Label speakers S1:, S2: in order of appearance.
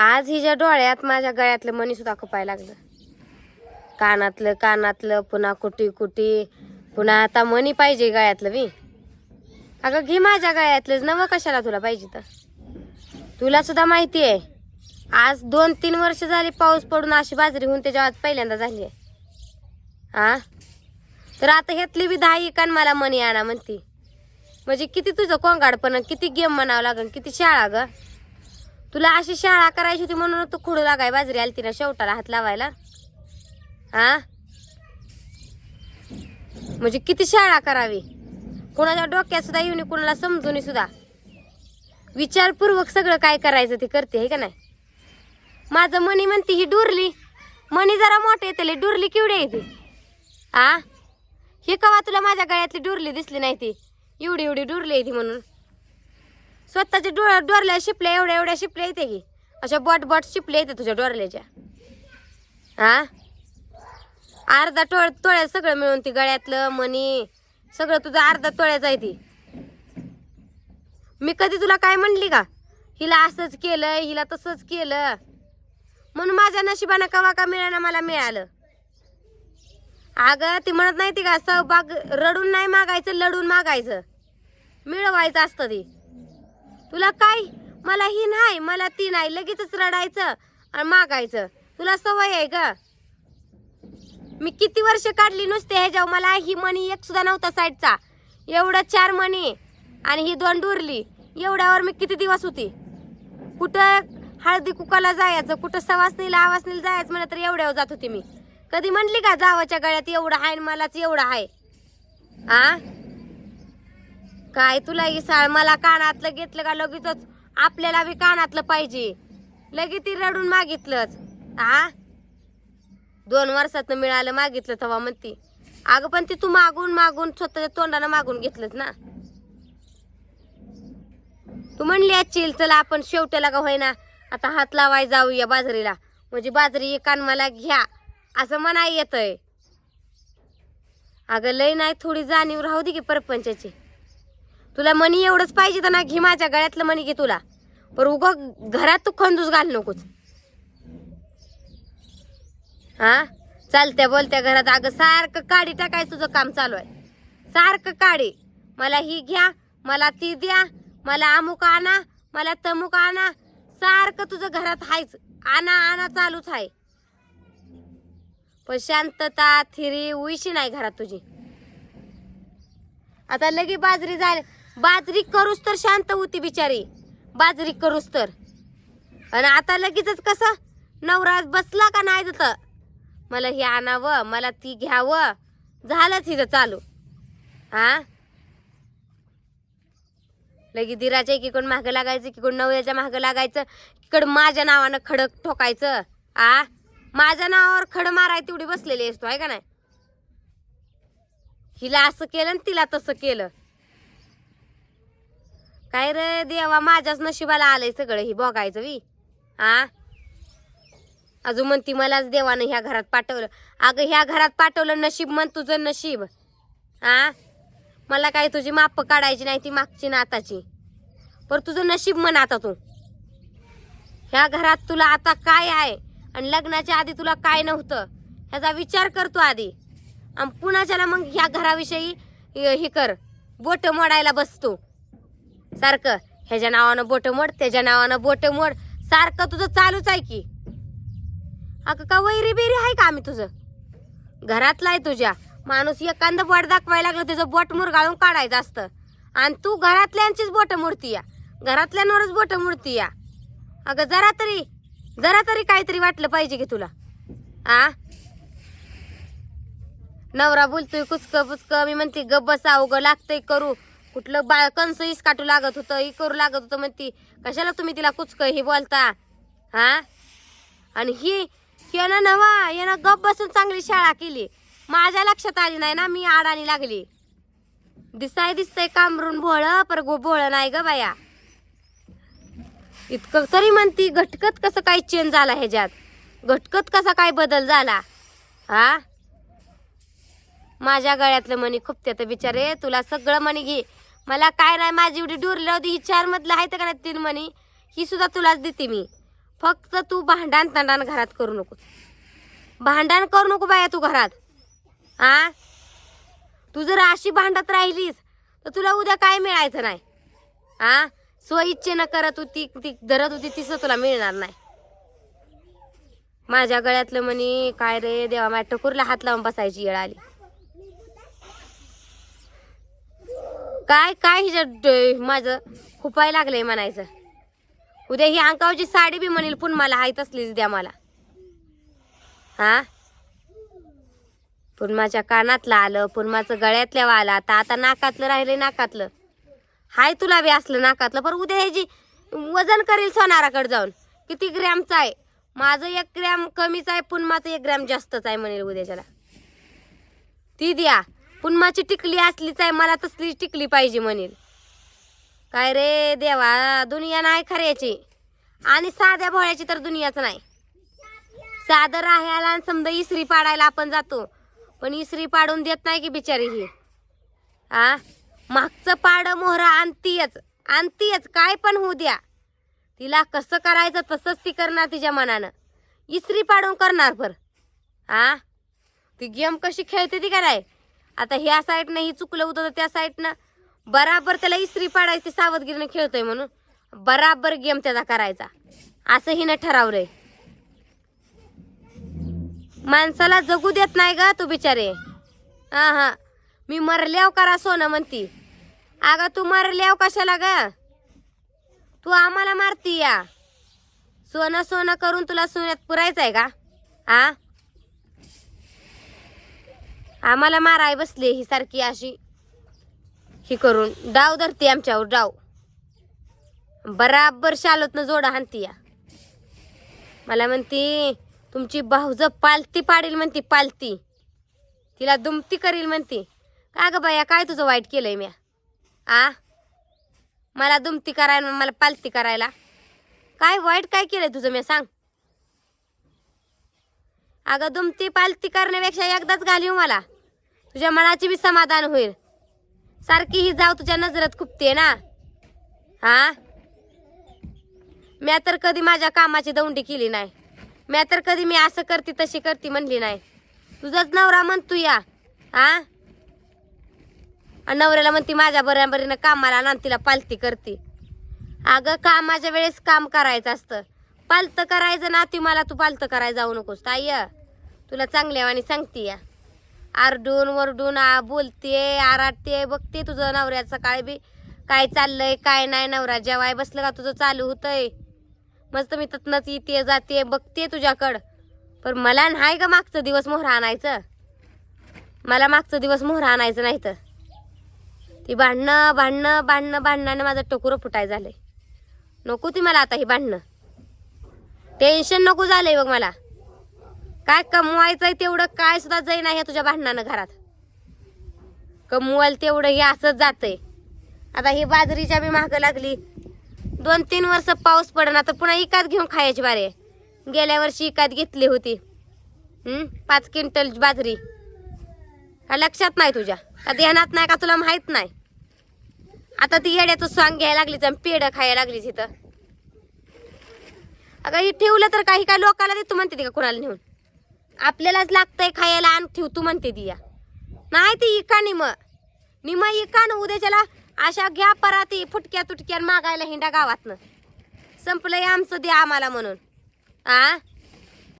S1: आज हिच्या डोळ्यात माझ्या गळ्यातलं मणी सुद्धा खपायला लागलं. कानातलं कानातलं पुन्हा कुटी कुटी. पुन्हा आता मणी पाहिजे गळ्यातलं बी. अगं घे माझ्या गळ्यातलं नवं कशाला तुला पाहिजे तर? तुला सुद्धा माहिती आहे आज दोन तीन वर्ष झाली पाऊस पडून अशी बाजरी होऊन त्याच्या आज पहिल्यांदा झाली आहे. हा तर आता ह्यातली बी दहा एकान मला मनी आणा म्हणती. म्हणजे किती तुझं कोंगाडपण किती गेम म्हणावं लागन किती शाळा गं? तुला अशी शाळा करायची होती म्हणून तू खुडू लागाय बाजरी आली तिला शेवटाला हात लावायला? हा? म्हणजे किती शाळा करावी? कोणाच्या डोक्यात सुद्धा येऊन कोणाला समजून सुद्धा. विचारपूर्वक सगळं काय करायचं ते करते हे का नाही? माझं मनी म्हणते ही डुरली. मनी जरा मोठे येते डुरली केवढी आहे ती? आ? हे कवा तुला माझ्या गळ्यातली डुरली दिसली नाही ती? एवढी एवढी डुरली आहे ती म्हणून. स्वतःच्या डोळ्या डोरल्या शिपल्या एवढ्या एवढ्या शिपल्या येते की. अशा बॉट बॉट शिपल्या येते तुझ्या डोरल्याच्या. हा? अर्धा टोळ तोळ्या सगळं मिळून ती गळ्यातलं मनी सगळं तुझं अर्धा तोळ्याचं आहे ती. मी कधी तुला काय म्हणली का? हिला असंच केलं हिला तसंच केलं. म्हणून माझ्या नशिबानं कवा का मिळाना मला मिळालं. अगं ती म्हणत नाही ती का सहभाग रडून नाही मागायचं लढून मागायचं. मिळवायचं असतं ती. तुला काय? मला ही नाही मला ती नाही. लगेचच रडायचं आणि मागायचं. तुला सवय आहे का मी किती वर्ष काढली नुसते ह्याच्यावर. मला ही मणी एक सुद्धा नव्हता साईडचा. एवढं चार मणी आणि ही दोन डुरली. एवढ्यावर मी किती दिवस होती? कुठं हळदी कुकाला जायचं कुठं सवासनीला आवासनीला जायचं म्हणत तर एवढ्यावर जात होती मी. कधी म्हणली का जावाच्या गळ्यात एवढं आहे मलाच एवढं आहे? आ? काय तुला इसाळ मला कानातलं घेतलं का लगेचच? आपल्याला बी कानातलं पाहिजे. लगेच ती रडून मागितलंच. आ? दोन वर्षातनं मिळालं मागितलं तेव्हा म्हणती. अगं पण ती तू मागून मागून स्वतःच्या तोंडानं मागून घेतलंच ना. तू म्हणली असशील चला आपण शेवट्याला का होईना? आता हात लावाय जाऊया बाजरीला. म्हणजे बाजरी कान मला घ्या. असं म्हणाय येतंय. अगं लय नाही थोडी जाणीव राहू दे की परपंचाची. तुला मनी एवढंच पाहिजे तर ना घे माझ्या गळ्यातलं मनी घे तुला. पण उग घरात तू खंदूस घाल नकोच. हा? चालत्या बोलत्या घरात अगं सारखं काडी टाकायचं तुझं काम चालू आहे. सारखं काडी. मला ही घ्या मला ती द्या मला अमुक आणा मला तमुक आणा. सारखं तुझं घरात हायच. आणा आणा चालूच आहे. पण शांतता थिरी उशी नाही घरात तुझी. आता लगे बाजरी झाली बाजरी करूस तर शांत होती बिचारी. बाजरी करूस तर. आणि आता लगेचच कसं? नवरा बसला का नाही तर मला हे आणावं मला ती घ्यावं. झालंच हिचं चालू. हा लगे दिराच्या एकीकडून मागं लागायचं एकीकडून नवऱ्याच्या मागं लागायचं इकडं माझ्या नावानं खडक ठोकायचं. आ? माझ्या नावावर खड माराय तेवढी बसलेली असतो आहे का नाही? हिला असं केलं आणि तिला तसं केलं. काय रे देवा माझ्याच नशिबाला आलंय सगळं ही बघायचं वी आ? अजून म्हणती मलाच देवानं ह्या घरात पाठवलं. अगं ह्या घरात पाठवलं नशीब म्हण तुझं नशीब. आ? मला काही तुझी माप काढायची नाही ती मागची ना आताची. पर तुझं नशीब म्हण आता तू. ह्या घरात तुला आता काय आहे? आणि लग्नाच्या आधी तुला काय नव्हतं? ह्याचा विचार करतो आधी. आणि पुन्हा मग ह्या घराविषयी हे हे कर. बोट मोडायला बसतो सारखं. ह्याच्या नावानं बोट मोड त्याच्या नावानं बोट मोड. सारखं तुझं चालूच आहे की. अगं का वैरी बिरी आहे का आम्ही तुझं? घरातला आहे तुझ्या. माणूस एखादं बोट दाखवायला लागलं त्याचं बोट मुरगाळून काढायचं असतं. आणि तू घरातल्यांचीच बोट मुडती या घरातल्यांवरच बोट मुडती या अगं जरा तरी जरा तरी काहीतरी वाटलं पाहिजे की तुला. आ? नवरा बोलतोय कुचक पुचक. मी म्हणते गप बसा उगं लागतंय करू. कुठलं बा कंस इसकाटू लागत होतं ही करू लागत होतं म्हणती. कशाला तुम्ही तिला कुचक हे बोलता? हा? आणि ही यानं नवा यानं गप बसून चांगली शाळा केली. माझ्या लक्षात आली नाही ना मी आडाणी लागली. दिसाय दिसतंय कामरून भोळ पर गो भोळ नाही ग बाया. इतकं तरी म्हणती घटकत कसं काय चेंज झाला ह्याच्यात? घटकत कसा काय बदल झाला? हा? माझ्या गळ्यातलं मणी खूप त्यात बिचारे तुला सगळं मणी घे. मला काय नाही माझी एवढी डुरली होती ही चार मधलं आहे का नाही तीन मणी ही सुद्धा तुलाच देते मी. फक्त तू भांडण तांडण घरात करू नको भांडण करू नको बाया तू घरात. आ? तू जर अशी भांडत राहिलीस तर तुला उद्या काय मिळायचं नाही. आ? स्वइच्छेनं करत होती ती धरत होती तिचं तुला मिळणार नाही. माझ्या गळ्यातलं म्हणे काय रे देवा माझ्या टकुरला हात लावून बसायची येळ आली. काय काय हिच्या माझं खुपाय लागलंय म्हणायचं. उद्या ही अंकावची साडी बी म्हणेल पुन्हा मला हाय तसलीच द्या मला. हा? पुन्माच्या कानातलं आलं पुन्माचं गळ्यातल्या आलं आता आता नाकातलं राहिले नाकातलं. हाय तुला बी असलं नाकातलं पण उद्या ह्याची वजन करेल सोनाराकडे जाऊन किती ग्रॅमचं आहे? माझं एक ग्रॅम कमीच आहे पुन्माचं एक ग्रॅम जास्तच आहे म्हणेल उद्याच्याला. ती द्या. पुन्माची टिकली असलीच आहे मला तसली टिकली पाहिजे म्हणेल. काय रे देवा दुनिया नाही खऱ्याची आणि साध्या भोळ्याची तर दुनियाच नाही. साधं राहायला आणि समजा इसरी पाडायला आपण जातो पण इस्त्री पाडून देत नाही की बिचारी ही. आ? मागचं पाड मोहरा आणतीयच आणतीयच काय पण होऊ द्या. तिला कसं करायचं तसंच ती करणार तिच्या मनानं. इस्त्री पाडून करणार पर आ? ती गेम कशी खेळते ती का आता ह्या साईडनं ही चुकलं होतं तर त्या साईडनं बराबर त्याला इस्त्री पाडायची सावधगिरीनं खेळतोय म्हणून. बराबर गेम त्याचा करायचा. असं हिनं ठरवलंय. माणसाला जगू देत नाही ग तू बिचारे. हा हा. मी मरल्याव करा सोनं म्हणती. अगं तू मरल्याव कशाला ग? तू आम्हाला मारती या. सोनं सोनं करून तुला सोन्यात पुरायचं आहे का? हा आम्हाला माराय बसली ही सारखी अशी. ही करून डाव धरते आमच्यावर डाव. बराबर शालोतनं जोडा हाणती या. मला म्हणती तुमची भाऊज पालती पाडील म्हणती पालती. तिला दुमती करील म्हणती. का ग बाया काय तुझं वाईट केलंय म्या? आ? मला दुमती करायला मला पालती करायला? काय वाईट काय केलंय तुझं मी सांग? अगं दुमती पालती करण्यापेक्षा एकदाच घालीव मला. तुझ्या मनाची बी समाधान होईल. सारखी ही जाव तुझ्या नजरात खुपते ना? हा? म्या तर कधी माझ्या कामाची दौंडी केली नाही. म्या तर कधी मी असं करते तशी करते म्हणली नाही. तुझाच नवरा म्हणतो या. हा? नवऱ्याला म्हणती माझ्या बऱ्याबरीनं कामाला ना तिला पालती करते. अगं कामाच्या वेळेस काम करायचं असतं? पालतं करायचं ना ती मला तू पालतं करायला जाऊ नकोस ताई. तुला चांगल्यावानी सांगते या. आरडून वरडून आ बोलते आराडते बघते तुझं नवऱ्याचं काय बी काय चाललंय काय नाही नवरा जेवाय बसलं का तुझं चालू होतंय? मस्त मी ततनच येते जाते बघते तुझ्याकडं. पण मला नाही का मागचं दिवस मोहरा आणायचं. मला मागचं दिवस मोहरा आणायचं नाही तर. ती भांडणं भांडणं भांडणं भांडणाने माझं टोकुरं फुटाय झालंय. नको ती मला आता ही भांडणं. टेन्शन नको झालंय बघ मला. काय कमवायचंय तेवढं काय सुद्धा जाई नाही तुझ्या भांडणानं घरात. कमवायला तेवढं हे असंच जातंय. आता ही बाजरीच्या बी महाग लागली. दोन तीन वर्ष पाऊस पडना तर पुन्हा इकात घेऊन खायची बारे. गेल्या वर्षी इकात घेतली होती. पाच क्विंटल बाजरी. का लक्षात नाही तुझ्या? का ध्यानात नाही का तुला माहीत नाही? आता ती येड्याचं स्वांग घ्यायला लागलीच आणि पेढं खायला लागलीच इथं. अगं ही ठेवलं तर काही काय लोकाला देतो म्हणते का कुणाला नेऊन? आपल्यालाच लागतंय खायला आण ठेव तू म्हणते दिया. नाही ती इका निम. निम इका न उद्याच्याला अशा घ्या पराती फुटक्या तुटक्या मागायला हिंडा गावातनं. संपलंय आमचं द्या आम्हाला म्हणून. आ?